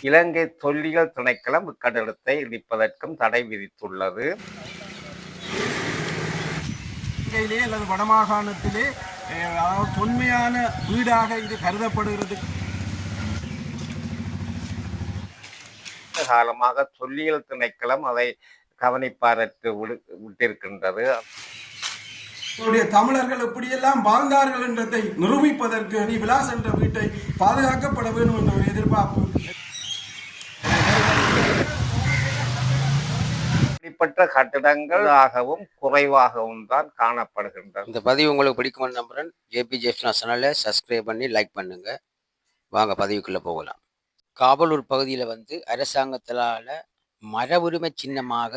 இலங்கை தொல்லியல் திணைக்களம் இக்கட்டடத்தை இடிப்பதற்கும் தடை விதித்துள்ளது. இலங்கையிலே அல்லது வடமாகாணத்திலே அதாவது தொன்மையான வீடாக இது கருதப்படுகிறது. காலமாக தொல்லியல் திணைக்களம் அதை கவனிப்பாரற்று விடு- விட்டிருக்கின்றது. நம்முடைய தமிழர்கள் எப்படியெல்லாம் வாழ்ந்தார்கள் என்றதை நிரூபிப்பதற்கு விலாஸ் என்ற வீட்டை பாதுகாக்கப்பட வேண்டும் என்ற ஒரு எதிர்பார்ப்பு. அப்படிப்பட்ட கட்டிடங்கள் ஆகவும் குறைவாகவும் தான் காணப்படுகின்றன. இந்த பதிவு உங்களுக்கு பிடிக்கும்னு நம்புறேன். ஜேபி ஜெஃப்னா சேனலை சப்ஸ்கிரைப் பண்ணி லைக் பண்ணுங்க. வாங்க பதிவுக்குள்ளே போகலாம். காவலூர் பகுதியில் வந்து அரசாங்கத்தால் மர உரிமை சின்னமாக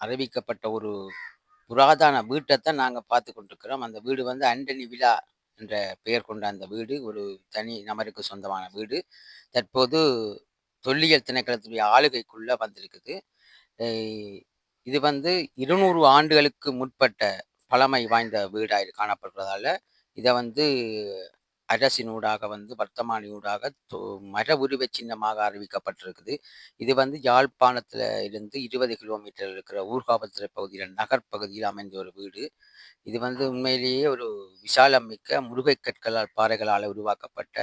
அறிவிக்கப்பட்ட ஒரு புராதன வீட்டை தான் நாங்கள் பார்த்து கொண்டிருக்கிறோம். அந்த வீடு வந்து அண்டனி விழா என்ற பெயர் கொண்ட அந்த வீடு ஒரு தனி நபருக்கு சொந்தமான வீடு. தற்போது தொல்லியல் திணைக்களத்துடைய ஆளுகைக்குள்ளே வந்திருக்குது. இது வந்து இருநூறு ஆண்டுகளுக்கு முற்பட்ட பழமை வாய்ந்த வீடாக காணப்படுறதால இதை வந்து அரசினூடாக வந்து வர்த்தமானியூடாக மர உருவ சின்னமாக அறிவிக்கப்பட்டிருக்குது. இது வந்து யாழ்ப்பாணத்தில் இருந்து இருபது கிலோமீட்டர் இருக்கிற ஊர்காவல்துறை பகுதியில் நகர்ப்பகுதியில் அமைந்த ஒரு வீடு. இது வந்து உண்மையிலேயே ஒரு விசாலம் மிக்க முருகை கற்களால் பாறைகளால் உருவாக்கப்பட்ட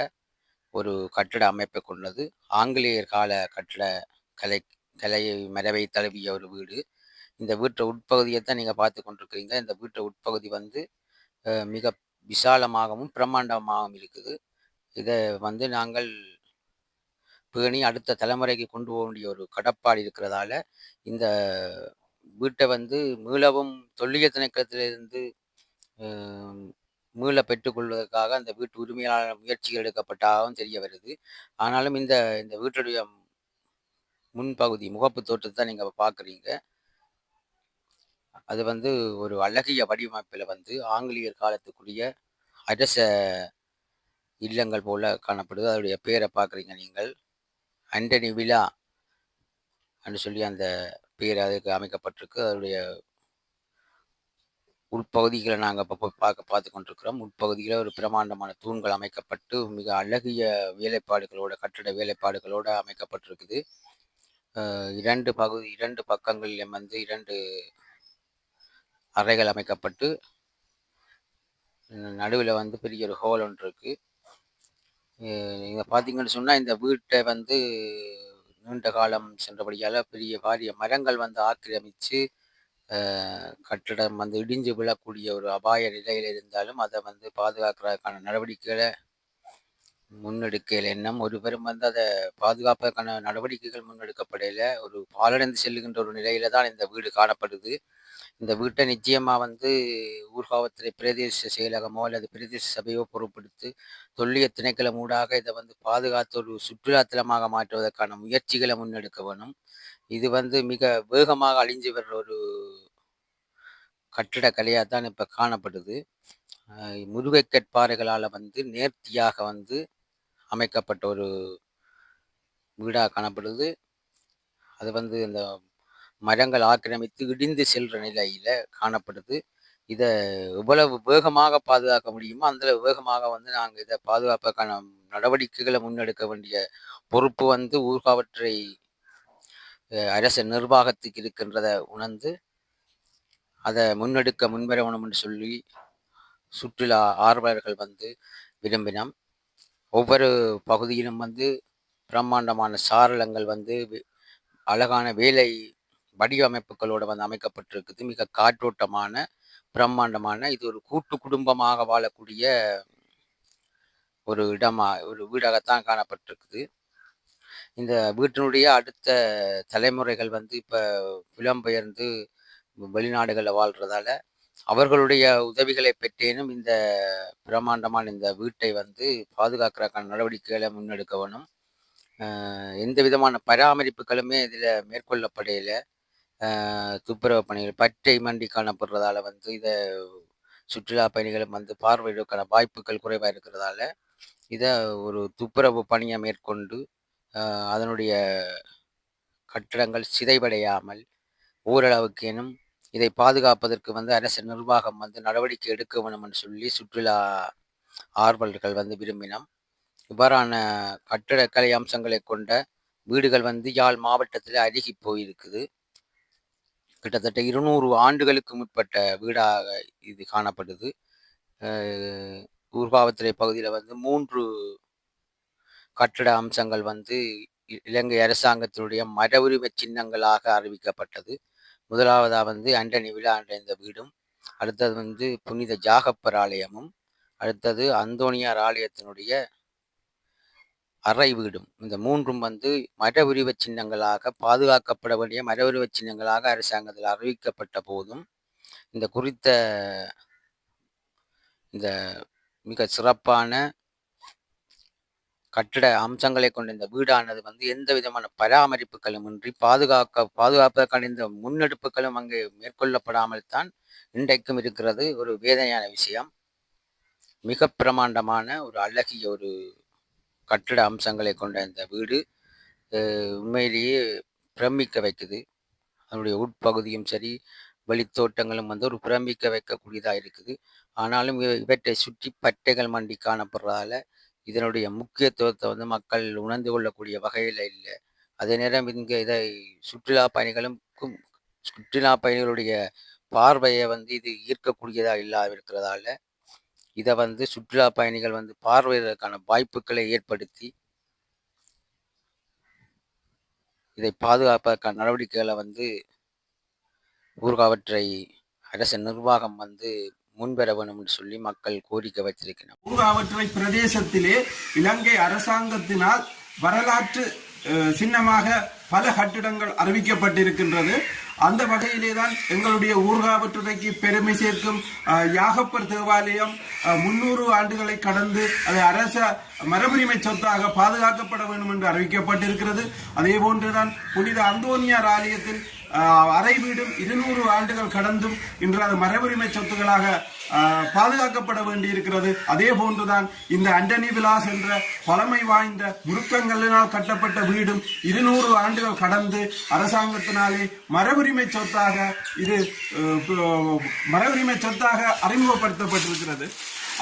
ஒரு கட்டிட அமைப்பை கொண்டது. ஆங்கிலேயர் கால கட்டிட கலை கலையை மரபை தழுவிய ஒரு வீடு. இந்த வீட்டை உட்பகுதியை தான் நீங்கள் பார்த்து கொண்டிருக்கிறீங்க. இந்த வீட்டை உட்பகுதி வந்து மிக விசாலமாகவும் பிரம்மாண்டமாகவும் இருக்குது. இதை வந்து நாங்கள் பேணி அடுத்த தலைமுறைக்கு கொண்டு போக வேண்டிய ஒரு கடப்பாடு இருக்கிறதால இந்த வீட்டை வந்து மீளவும் தொல்லியல் திணைக்களத்திலிருந்து மீள பெற்றுக்கொள்வதற்காக அந்த வீட்டு உரிமையாளர் முயற்சிகள் எடுக்கப்பட்டாகவும் தெரிய வருது. ஆனாலும் இந்த இந்த வீட்டுடைய முன்பகுதி முகப்பு தோற்றத்தை நீங்கள் பார்க்குறீங்க. அது வந்து ஒரு அழகிய வடிவமைப்பில் வந்து ஆங்கிலேயர் காலத்துக்குரிய அரச இல்லங்கள் போல காணப்படுது. அதோடைய பேரை பார்க்குறீங்க நீங்கள். அண்டனி விழா என்று சொல்லி அந்த பேர் அதுக்கு அமைக்கப்பட்டிருக்கு. அதோடைய உட்பகுதிகளை நாங்கள் இப்போ போய் பார்க்க பார்த்து கொண்டிருக்கிறோம். உட்பகுதியில் ஒரு பிரமாண்டமான தூண்கள் அமைக்கப்பட்டு மிக அழகிய வேலைப்பாடுகளோட கட்டிட வேலைப்பாடுகளோடு அமைக்கப்பட்டிருக்குது. இரண்டு பகுதி இரண்டு பக்கங்களிலும் வந்து இரண்டு அறைகள் அமைக்கப்பட்டு நடுவில் வந்து பெரிய ஒரு ஹோல் ஒன்று இருக்குது நீங்கள் பார்த்தீங்கன்னு சொன்னால் இந்த வீட்டை வந்து நீண்ட காலம் சென்றபடியால் பெரிய பாரிய மரங்கள் வந்து ஆக்கிரமித்து கட்டிடம் வந்து இடிஞ்சு விழக்கூடிய ஒரு அபாய நிலையில் இருந்தாலும் அதை வந்து பாதுகாக்கிறதுக்கான நடவடிக்கைகளை முன்னெடுக்கையில் எண்ணம். ஒரு பெரும் வந்து அதை பாதுகாப்பதற்கான நடவடிக்கைகள் முன்னெடுக்கப்படையில் ஒரு பாலடைந்து செல்லுகின்ற ஒரு நிலையில தான் இந்த வீடு காணப்படுது. இந்த வீட்டை நிச்சயமாக வந்து ஊர்காவத்துறை பிரதேச செயலகமோ அல்லது பிரதேச சபையோ பொருட்படுத்தி தொல்லிய திணைக்களம் ஊடாக இதை வந்து பாதுகாத்து ஒரு சுற்றுலாத்தலமாக மாற்றுவதற்கான முயற்சிகளை முன்னெடுக்க வேணும். இது வந்து மிக வேகமாக அழிஞ்சு வர்ற ஒரு கட்டிடக்கலையாக தான் இப்போ காணப்படுது. முருகைக்கற்பாறைகளால் வந்து நேர்த்தியாக வந்து அமைக்கப்பட்ட ஒரு வீடாக காணப்படுது. அது வந்து இந்த மரங்கள் ஆக்கிரமித்து இடிந்து செல்ற நிலையில காணப்படுது. இதை எவ்வளவு வேகமாக பாதுகாக்க முடியுமோ அந்த வேகமாக வந்து நாங்கள் இதை பாதுகாப்புக்கான நடவடிக்கைகளை முன்னெடுக்க வேண்டிய பொறுப்பு வந்து ஊர்காவற்றை அரசு நிர்வாகத்துக்கு இருக்கின்றதை உணர்ந்து அதை முன்னெடுக்க முன்வர வேணும்னு சொல்லி சுற்றுலா ஆர்வலர்கள் வந்து விரும்பினோம். ஒவ்வொரு பகுதியிலும் வந்து பிரம்மாண்டமான சாரலங்கள் வந்து அழகான வேலை வடிவமைப்புகளோடு வந்து அமைக்கப்பட்டிருக்குது. மிக காற்றோட்டமான பிரம்மாண்டமான இது ஒரு கூட்டு குடும்பமாக வாழக்கூடிய ஒரு இடமா ஒரு வீடாகத்தான் காணப்பட்டிருக்குது. இந்த வீட்டினுடைய அடுத்த தலைமுறைகள் வந்து இப்போ புலம்பெயர்ந்து வெளிநாடுகளில் வாழ்கிறதால அவர்களுடைய உதவிகளை பெற்றேனும் இந்த பிரம்மாண்டமான இந்த வீட்டை வந்து பாதுகாக்கிறதுக்கான நடவடிக்கைகளை முன்னெடுக்க வேணும். எந்த விதமான பராமரிப்புகளுமே இதில் மேற்கொள்ளப்படையில துப்புரவு பணிகள் பற்றை மண்டி காணப்படுறதால வந்து இதை சுற்றுலா பயணிகளும் வந்து பார்வையிடுவதற்கான வாய்ப்புகள் குறைவாக இருக்கிறதால இதை ஒரு துப்புரவு பணியை மேற்கொண்டு அதனுடைய கட்டிடங்கள் சிதைவடையாமல் ஓரளவுக்கேனும் இதை பாதுகாப்பதற்கு வந்து அரசு நிர்வாகம் வந்து நடவடிக்கை எடுக்க வேணும்னு சொல்லி சுற்றுலா ஆர்வலர்கள் வந்து விரும்பினோம். இவ்வாறான கட்டிடக்கலை அம்சங்களை கொண்ட வீடுகள் வந்து யாழ் மாவட்டத்தில் அருகி போயிருக்குது. கிட்டத்தட்ட இருநூறு ஆண்டுகளுக்கு முற்பட்ட வீடாக இது காணப்படுது. ஊர்காவத்துறை பகுதியில் வந்து மூன்று கட்டட அம்சங்கள் வந்து இ- இலங்கை அரசாங்கத்தினுடைய மர உரிமை சின்னங்களாக அறிவிக்கப்பட்டது. முதலாவதாக வந்து அண்டனி விழா அடைந்த இந்த வீடும் அடுத்தது வந்து புனித ஜாகப்பர் ஆலயமும் அடுத்தது அந்தோனியார் ஆலயத்தினுடைய அறை வீடும் இந்த மூன்றும் வந்து மர உருவ சின்னங்களாக பாதுகாக்கப்பட வேண்டிய மர உருவ சின்னங்களாக அரசாங்கத்தில் அறிவிக்கப்பட்ட போதும் இந்த குறித்த இந்த மிக சிறப்பான கட்டிட அம்சங்களை கொண்ட இந்த வீடானது வந்து எந்த விதமான பராமரிப்புகளும் இன்றி பாதுகாக்க பாதுகாப்பதற்கான இந்த முன்னெடுப்புகளும் அங்கே மேற்கொள்ளப்படாமல் தான் இன்றைக்கும் இருக்கிறது. ஒரு வேதனையான விஷயம். மிக பிரமாண்டமான ஒரு அழகிய ஒரு கட்டிட அம்சங்களை கொண்ட இந்த வீடு உண்மையிலேயே பிரமிக்க வைக்குது. அதனுடைய உட்பகுதியும் சரி வெளித்தோட்டங்களும் வந்து ஒரு பிரமிக்க வைக்கக்கூடியதாக இருக்குது. ஆனாலும் இவற்றை சுற்றி பட்டைகள் மண்டி காணப்படுறதால இதனுடைய முக்கியத்துவத்தை வந்து மக்கள் உணர்ந்து கொள்ளக்கூடிய வகையில் இல்லை. அதே நேரம் இங்கே இதை சுற்றுலா பயணிகளுக்கும் சுற்றுலா பயணிகளுடைய பார்வையை வந்து இது ஈர்க்கக்கூடியதாக இல்லாத இருக்கிறதால இதை வந்து சுற்றுலா பயணிகள் வந்து பார்வையிடுவதற்கான வாய்ப்புகளை ஏற்படுத்தி இதை பாதுகாப்பதற்கான நடவடிக்கைகளை வந்து ஊர்காவற்றை அரசு நிர்வாகம் வந்து முன்பெற வேணும் என்று சொல்லி மக்கள் கோரிக்கை வைத்திருக்கிறார் ஊர்காவற்றை பிரதேசத்திலே இலங்கை அரசாங்கத்தினால் வரலாற்று அஹ், சின்னமாக பல கட்டிடங்கள் அறிவிக்கப்பட்டிருக்கின்றது. அந்த வகையிலே தான் எங்களுடைய ஊர்காவற்றுறைக்கு பெருமை சேர்க்கும் யாகப்பர் தேவாலயம் முன்னூறு ஆண்டுகளை கடந்து அது அரச மரபுரிமை சொத்தாக பாதுகாக்கப்பட வேண்டும் என்று அறிவிக்கப்பட்டிருக்கிறது. அதே போன்றுதான் புனித அந்தோனியார் ஆலயத்தில் அறை வீடும் இருநூறு ஆண்டுகள் கடந்தும் இன்று அது மரபுரிமை சொத்துக்களாக பாதுகாக்கப்பட பாதுகாக்கப்பட வேண்டியிருக்கிறது. அதே போன்றுதான் இந்த அண்டனி விலாஸ் என்ற பழமை வாய்ந்த முருக்கங்களினால் கட்டப்பட்ட வீடும் இருநூறு ஆண்டுகள் கடந்து அரசாங்கத்தினாலே மரபுரிமை சொத்தாக இது மரபுரிமை சொத்தாக அறிமுகப்படுத்தப்பட்டிருக்கிறது.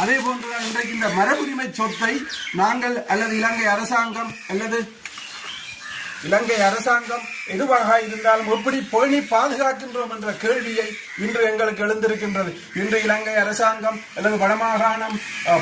அதே போன்றுதான் இன்றைக்கு இந்த மரபுரிமை சொத்தை நாங்கள் அல்லது இலங்கை அரசாங்கம் அல்லது இலங்கை அரசாங்கம் எதுவாக இருந்தாலும் எப்படி பேணி பாதுகாக்கின்றோம் என்ற கேள்வியை இன்று எங்களுக்கு எழுந்திருக்கின்றது. இன்று இலங்கை அரசாங்கம் அல்லது வடமாகாணம்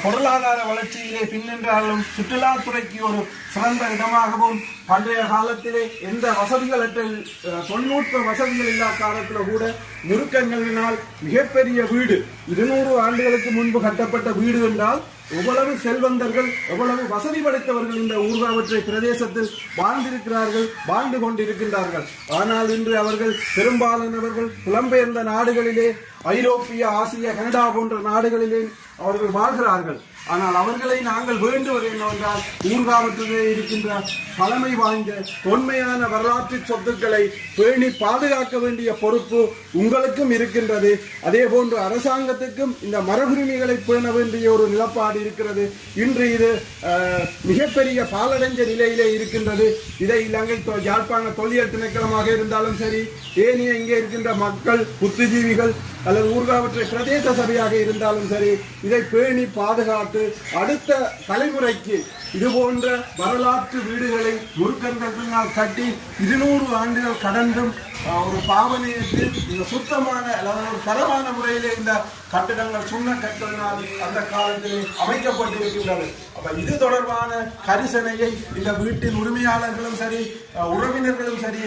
பொருளாதார வளர்ச்சியிலே பின்னின்றாலும் சுற்றுலாத்துறைக்கு ஒரு சிறந்த இடமாகவும் பண்டைய காலத்திலே எந்த வசதிகளற்ற அஹ், தொழில்நுட்ப வசதிகள் இல்லா காலத்தில் கூட நெருக்கங்களினால் மிகப்பெரிய வீடு இருநூறு ஆண்டுகளுக்கு முன்பு கட்டப்பட்ட வீடு என்றால் எவ்வளவு செல்வந்தர்கள் எவ்வளவு வசதி படைத்தவர்கள் இந்த ஊர்காவற்றை பிரதேசத்தில் வாழ்ந்திருக்கிறார்கள் வாழ்ந்து கொண்டிருக்கின்றார்கள் ஆனால் இன்று அவர்கள் பெரும்பாலானவர்கள் புலம்பெயர்ந்த நாடுகளிலே ஐரோப்பிய ஆசிய கனடா போன்ற நாடுகளிலே அவர்கள் வாழ்கிறார்கள். ஆனால் அவர்களை நாங்கள் வேண்டுவது என்னவென்றால் ஊர்காவற்றிலே இருக்கின்ற பழமை வாய்ந்த தொன்மையான வரலாற்று சொத்துக்களை பேணி பாதுகாக்க வேண்டிய பொறுப்பு உங்களுக்கும் இருக்கின்றது. அதே போன்று அரசாங்கத்துக்கும் இந்த மரபுரிமைகளை பேண வேண்டிய ஒரு நிலப்பாடு இருக்கிறது. இன்று இது மிகப்பெரிய பாலடைஞ்ச நிலையிலே இருக்கின்றது. இதை இலங்கை யாழ்ப்பாண தொல்லியல் திணைக்களமாக இருந்தாலும் சரி ஏனைய இங்கே இருக்கின்ற மக்கள் புத்திஜீவிகள் அல்லது ஊர்காவற்றை பிரதேச சபையாக இருந்தாலும் சரி இதை பேணி பாதுகாத்து அடுத்த தலைமுறைக்கு இது போன்ற வரலாற்று வீடுகளை முருக்கன்களினால் கட்டி இருநூறு ஆண்டுகள் கடந்தும் ஒரு பாவனையத்தில் இந்த சுத்தமான அல்லது ஒரு தரமான முறையிலே இந்த கட்டிடங்கள் சுண்ண கட்டினால் அந்த காலத்தில் அமைக்கப்பட்டிருக்கின்றது அப்ப இது தொடர்பான கரிசனையை இந்த வீட்டின் உரிமையாளர்களும் சரி உறவினர்களும் சரி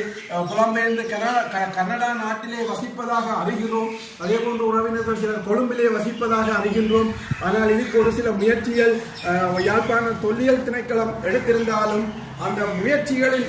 புலம்பெயர்ந்து கனடா க- நாட்டிலே வசிப்பதாக அறிகிறோம் அதே போன்று உறவினர்கள் சிலர் கொழும்பிலே வசிப்பதாக அறிகின்றோம். ஆனால் இதுக்கு ஒரு சில முயற்சிகள் யாழ்ப்பாண தொல்லியல் திணைக்களம் எடுத்திருந்தாலும் அந்த முயற்சிகளில்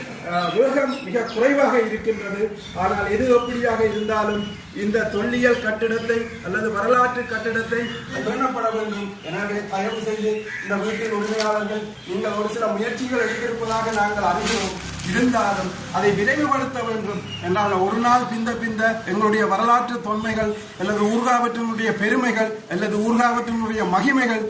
வேகம் மிக குறைவாக இருக்கின்றது. ஆனால் எது எப்படியாக இருந்தாலும் இந்த தொல்லியல் கட்டிடத்தை அல்லது வரலாற்று கட்டிடத்தை பேணப்பட வேண்டும். எனவே தயவு செய்து இந்த வீட்டின் உரிமையாளர்கள் நீங்கள் ஒரு சில முயற்சிகள் எடுத்திருப்பதாக நாங்கள் அறிகிறோம் இருந்தாலும் அதை விரைவுபடுத்த வேண்டும். என்றால் ஒரு நாள் பிந்த பிந்த எங்களுடைய வரலாற்று தொன்மைகள் அல்லது ஊர்காவற்றினுடைய பெருமைகள் அல்லது ஊர்காவற்றினுடைய மகிமைகள்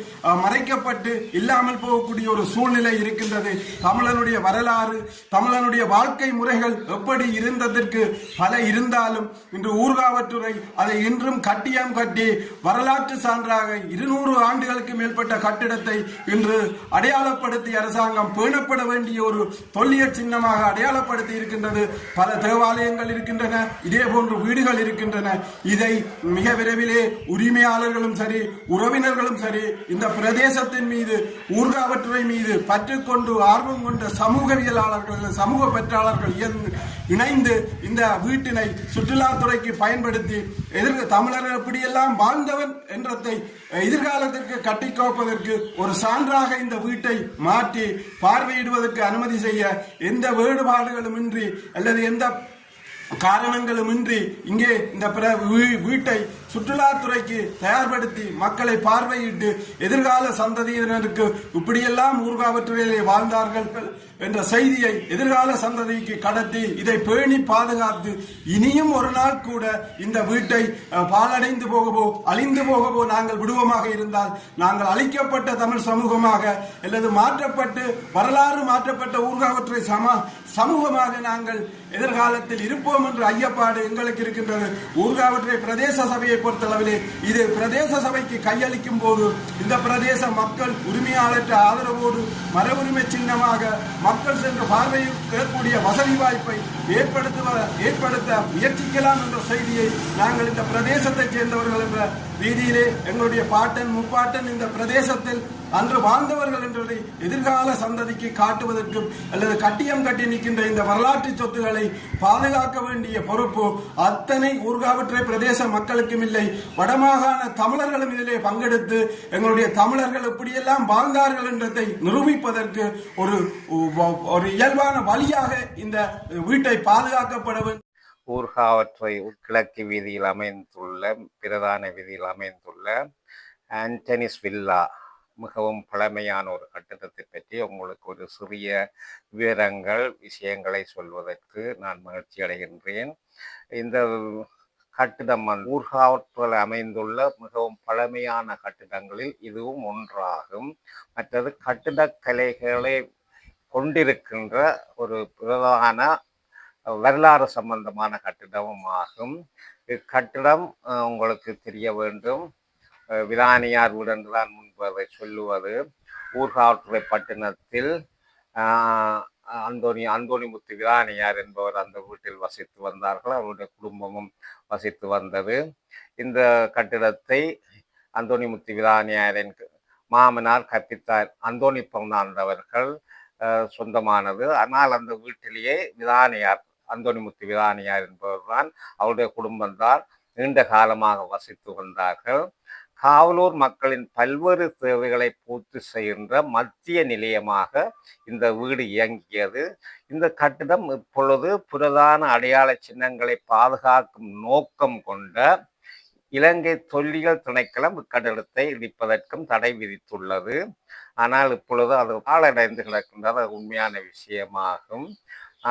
மறைக்கப்பட்டு இல்லாமல் போகக்கூடிய ஒரு சூழ்நிலை இருக்கின்றது. தமிழனுடைய வரலாறு தமிழனுடைய வாழ்க்கை முறைகள் எப்படி இருந்ததற்கு பல இருந்தாலும் இன்று ஊர்காவற்றுறை அதை இன்றும் கட்டியம் கட்டி வரலாற்று சான்றாக இருநூறு ஆண்டுகளுக்கு மேற்பட்ட கட்டிடத்தை இன்று அடையாளப்படுத்தி அரசாங்கம் பேணப்பட வேண்டிய ஒரு தொல்லிய சின்னமாக சின்னமாக அடையாளப்படுத்தி இருக்கின்றது. பல தேவாலயங்கள் இருக்கின்றன. இதே போன்று வீடுகள் இருக்கின்றன. இதை மிக விரைவிலே உரிமையாளர்களும் சரி உறவினர்களும் சரி இந்த பிரதேசத்தின் மீது ஊர்காவற்றுறை மீது பற்றுக்கொண்டு ஆர்வம் கொண்ட சமூகவியலாளர்கள் சமூக பெற்றாளர்கள் இணைந்து இந்த வீட்டினை சுற்றுலாத்துறைக்கு பயன்படுத்தி எதிர் தமிழர் எப்படியெல்லாம் வாழ்ந்தவன் என்றதை எதிர்காலத்திற்கு கட்டிக்கோப்பதற்கு ஒரு சான்றாக இந்த வீட்டை மாற்றி பார்வையிடுவதற்கு அனுமதி செய்ய எந்த வேறுபாடுகளுமின்றி அல்லது எந்த காரணங்களுமின்றி இங்கே இந்த பிர- வீ- வீட்டை சுற்றுலாத்துறைக்கு தயார்படுத்தி மக்களை பார்வையிட்டு எதிர்கால சந்ததியினருக்கு இப்படியெல்லாம் ஊர்காவற்றுறையிலே வாழ்ந்தார்கள். என்ற செய்தியை எதிர்கால சந்ததிக்கு கடத்தி இதை பேணி பாதுகாத்து இனியும் ஒரு நாள் கூட இந்த வீட்டை பாலடைந்து பாழடைந்து போகவோ அழிந்து போகவோ நாங்கள் விடுவோமாக இருந்தால் நாங்கள் அழிக்கப்பட்ட தமிழ் சமூகமாக அல்லது மாற்றப்பட்டு வரலாறு மாற்றப்பட்ட ஊர்காவற்றை சம சமூகமாக நாங்கள் எதிர்காலத்தில் இருப்போம் என்று ஐயப்பாடு எங்களுக்கு இருக்கின்றது. ஊர்காவற்றை பிரதேச சபையை பொறுத்தளவிலே இது பிரதேச சபைக்கு கையளிக்கும் போது இந்த பிரதேச மக்கள் உரிமையாளற்ற ஆதரவோடு மர உரிமை சின்னமாக மக்கள் சென்று பார்வையிடக்கூடிய வசதி வாய்ப்பை ஏற்படுத்துவ ஏற்படுத்த முயற்சிக்கலாம் என்ற செய்தியை நாங்கள் இந்த பிரதேசத்தைச் சேர்ந்தவர்கள் என்ற ரீதியிலே எங்களுடைய பாட்டன் முப்பாட்டன் இந்த பிரதேசத்தில் அன்று வாழ்ந்தவர்கள் என்றதை எதிர்கால சந்ததிக்கு காட்டுவதற்கும் அல்லது கட்டியம் கட்டி நிற்கின்ற இந்த வரலாற்று சொத்துக்களை பாதுகாக்க வேண்டிய பொறுப்பு அத்தனை ஊர்காவற்றை பிரதேச மக்களுக்கும் இல்லை. வடமாகாண தமிழர்களும் இதிலே பங்கெடுத்து எங்களுடைய தமிழர்கள் எப்படியெல்லாம் வாழ்ந்தார்கள் என்றதை நிரூபிப்பதற்கு ஒரு ஒரு இயல்பான வழியாக இந்த வீட்டை பாதுகாக்கப்பட வேண்டும். ஊர்காவற்றை கிழக்கு வீதியில் அமைந்துள்ள பிரதான வீதியில் அமைந்துள்ள ஆண்டனிஸ் வில்லா மிகவும் பழமையான ஒரு கட்டிடத்தை பற்றி உங்களுக்கு ஒரு சிறிய விவரங்கள் விஷயங்களை சொல்வதற்கு நான் மகிழ்ச்சி அடைகின்றேன். இந்த கட்டிடம் ஊர்காவற்றில் அமைந்துள்ள மிகவும் பழமையான கட்டிடங்களில் இதுவும் ஒன்றாகும். மற்றது கட்டிடக்கலைகளை கொண்டிருக்கின்ற ஒரு பிரதான வரலாறு சம்பந்தமான கட்டிடமும் ஆகும் இக்கட்டிடம் உங்களுக்கு தெரிய வேண்டும். விதானியார் வீடு என்றுதான் முன்பு அதை சொல்லுவது. ஊர்காவற்றுறை பட்டினத்தில் அந்தோனி அந்தோணிமுத்து விதானியார் என்பவர் அந்த வீட்டில் வசித்து வந்தார்கள். அவருடைய குடும்பமும் வசித்து வந்தது. இந்த கட்டிடத்தை அந்தோணிமுத்து விதானியாரின் மாமனார் கற்பித்தார். அந்தோணி பவுனாண்டவர்கள் சொந்தமானது. ஆனால் அந்த வீட்டிலேயே விதானியார் அந்தோணிமுத்து விதானியார் என்பவர்தான் அவருடைய குடும்பம்தான் நீண்ட காலமாக வசித்து வந்தார்கள். காவலூர் மக்களின் பல்வேறு தேவைகளை பூர்த்தி செய்கின்ற மத்திய நிலையமாக இந்த வீடு இயங்கியது. இந்த கட்டிடம் இப்பொழுது பிரதான அடையாள சின்னங்களை பாதுகாக்கும் நோக்கம் கொண்ட இலங்கை தொல்லியல் திணைக்களம் இக்கட்டிடத்தை இடிப்பதற்கும் தடை விதித்துள்ளது. ஆனால் இப்பொழுது அது பாழடைந்து கிடக்கின்றது. அது உண்மையான விஷயமாகும்.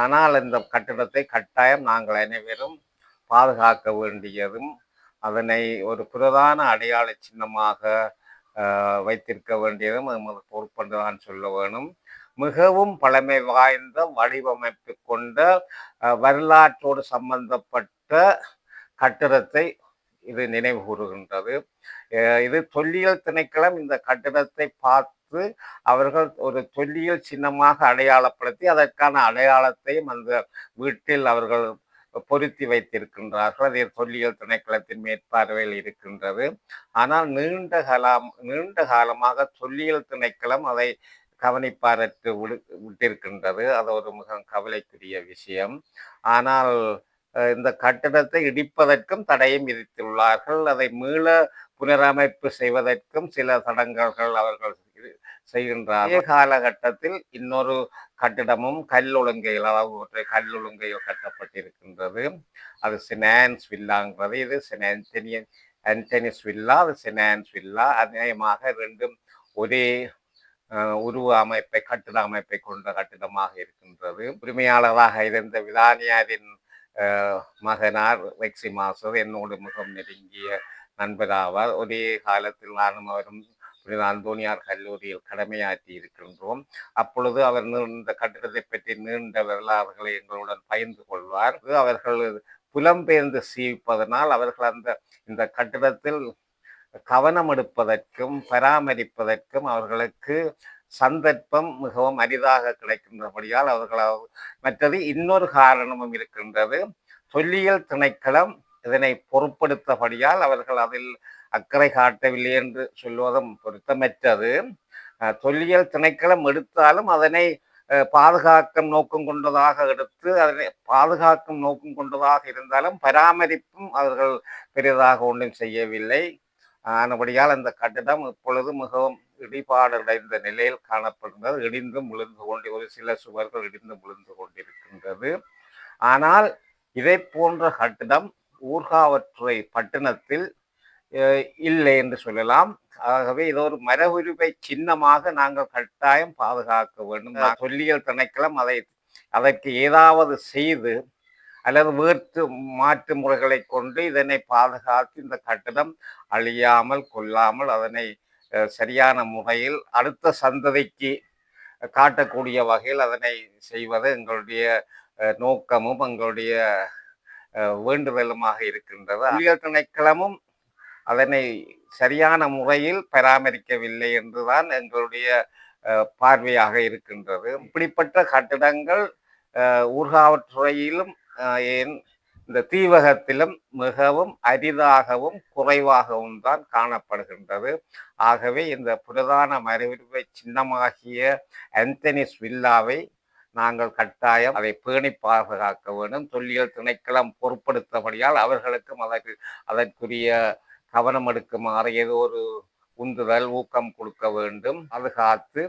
ஆனால் இந்த கட்டிடத்தை கட்டாயம் நாங்கள் அனைவரும் பாதுகாக்க வேண்டியதும் அதனை ஒரு பிரதான அடையாள சின்னமாக வைத்திருக்க வேண்டியதும் எமது பொறுப்பென்று தான் சொல்ல வேணும். மிகவும் பழமை வாய்ந்த வடிவமைப்பு கொண்ட வரலாற்றோடு சம்பந்தப்பட்ட கட்டிடத்தை இது நினைவு கூறுகின்றது. இது தொல்லியல் திணைக்களம் இந்த கட்டிடத்தை பார்த்து அவர்கள் ஒரு தொல்லியல் சின்னமாக அடையாளப்படுத்தி அதற்கான அடையாளத்தையும் அந்த வீட்டில் அவர்கள் பொருத்தி வைத்திருக்கின்றார்கள். அது தொல்லியல் திணைக்களத்தின் மேற்பார்வையில் இருக்கின்றது. ஆனால் நீண்ட காலம் நீண்ட காலமாக தொல்லியல் திணைக்களம் அதை கவனிப்பாரற்று விடு விட்டிருக்கின்றது. அது ஒரு மிக கவலைக்குரிய விஷயம். ஆனால் இந்த கட்டிடத்தை இடிப்பதற்கும் தடையும் விதித்துள்ளார்கள். அதை மீள புனரமைப்பு செய்வதற்கும் சில சடங்குகள் அவர்கள் செய்கின்றார் காலகட்டத்தில் இன்னொரு கட்டிடமும் கல்லொழுங்கையில் அதாவது ஒற்றை கல்லொழுங்கையில் கட்டப்பட்டிருக்கின்றது. அது சினான்ஸ் வில்லாங்கிறது இது சினான்டனியன் ஆண்டனிஸ் வில்லா அது சினான்ஸ் வில்லா அநேகமாக ரெண்டும் ஒரே உருவ அமைப்பை கட்டிட அமைப்பை கொண்ட கட்டிடமாக இருக்கின்றது. உரிமையாளராக இருந்த விதானியாரின் மகனார் ரெக்ஸி மாசர் என்னோடு மிகவும் நெருங்கிய நண்பராவார். ஒரே காலத்தில் நானும் அவரும் புனித அந்தோனியார் கல்லூரியில் கடமையாற்றி இருக்கின்றோம். அப்பொழுது அவர் நீண்ட கட்டிடத்தை பற்றி நீண்ட வரலாறுகளை எங்களுடன் பகிர்ந்து கொள்வார். அவர்கள் புலம்பெயர்ந்து சீவிப்பதனால் அவர்கள் அந்த இந்த கட்டிடத்தில் கவனம் எடுப்பதற்கும் பராமரிப்பதற்கும் அவர்களுக்கு சந்தர்ப்பம் மிகவும் அரிதாக கிடைக்கின்றபடியால் அவர்கள் மற்றது இன்னொரு காரணமும் இருக்கின்றது. தொல்லியல் திணைக்களம் இதனை பொருட்படுத்தபடியால் அவர்கள் அதில் அக்கறை காட்டவில்லை என்று சொல்வதும் பொருத்தமற்றது. தொல்லியல் திணைக்களம் எடுத்தாலும் அதனை பாதுகாக்கும் நோக்கம் கொண்டதாக எடுத்து அதனை பாதுகாக்கும் நோக்கம் கொண்டதாக இருந்தாலும் பராமரிப்பும் அவர்கள் பெரிதாக ஒன்றும் செய்யவில்லை. ஆனபடியால் அந்த கட்டிடம் இப்பொழுது மிகவும் இடிபாடடைந்த நிலையில் காணப்படுகிறது இடிந்து விழுந்து கொண்டு ஒரு சில சுவர்கள் இடிந்து விழுந்து கொண்டிருக்கின்றது. ஆனால் இதை போன்ற கட்டிடம் ஊர்காவற்றுறை பட்டணத்தில் அஹ், இல்லை என்று சொல்லலாம். ஆகவே இது ஒரு மரபுரிமை சின்னமாக நாங்கள் கட்டாயம் பாதுகாக்க வேண்டும். சொல்லியல் தொல்லியல் திணைக்களம் அதை அதற்கு ஏதாவது செய்து அல்லது வேற்று மாற்று முறைகளை கொண்டு இதனை பாதுகாத்து இந்த கட்டிடம் அழியாமல் கொல்லாமல் அதனை அஹ், சரியான முறையில் அடுத்த சந்ததிக்கு காட்டக்கூடிய வகையில் அதனை செய்வது எங்களுடைய அஹ், நோக்கமும் எங்களுடைய வேண்டுதலுமாக இருக்கின்றது. தொல்லியல் திணைக்களமும் அதனை சரியான முறையில் பராமரிக்கவில்லை என்றுதான் எங்களுடைய பார்வையாக இருக்கின்றது. இப்படிப்பட்ட கட்டிடங்கள் ஊர்காவற்றுறையிலும் ஏன் இந்த தீவகத்திலும் மிகவும் அரிதாகவும் குறைவாகவும் தான் காணப்படுகின்றது. ஆகவே இந்த புரதான மரபுரிமை சின்னமாகிய அந்தனிஸ் வில்லாவை நாங்கள் கட்டாயம் அதை பேணி பாதுகாக்க வேண்டும். தொல்லியல் திணைக்களம் பொருட்படுத்தபடியால் அவர்களுக்கும் அதற்கு அதற்குரிய கவனம் எடுக்குமாறு ஏதோ ஒரு உந்துதல் ஊக்கம் கொடுக்க வேண்டும். பாதுகாத்து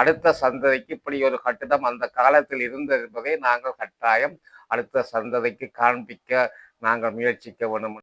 அடுத்த சந்ததிக்கு இப்படி ஒரு கட்டிடம் அந்த காலத்தில் இருந்தது என்பதை நாங்கள் கட்டாயம் அடுத்த சந்ததிக்கு காண்பிக்க நாங்கள் முயற்சிக்க வேண்டும்.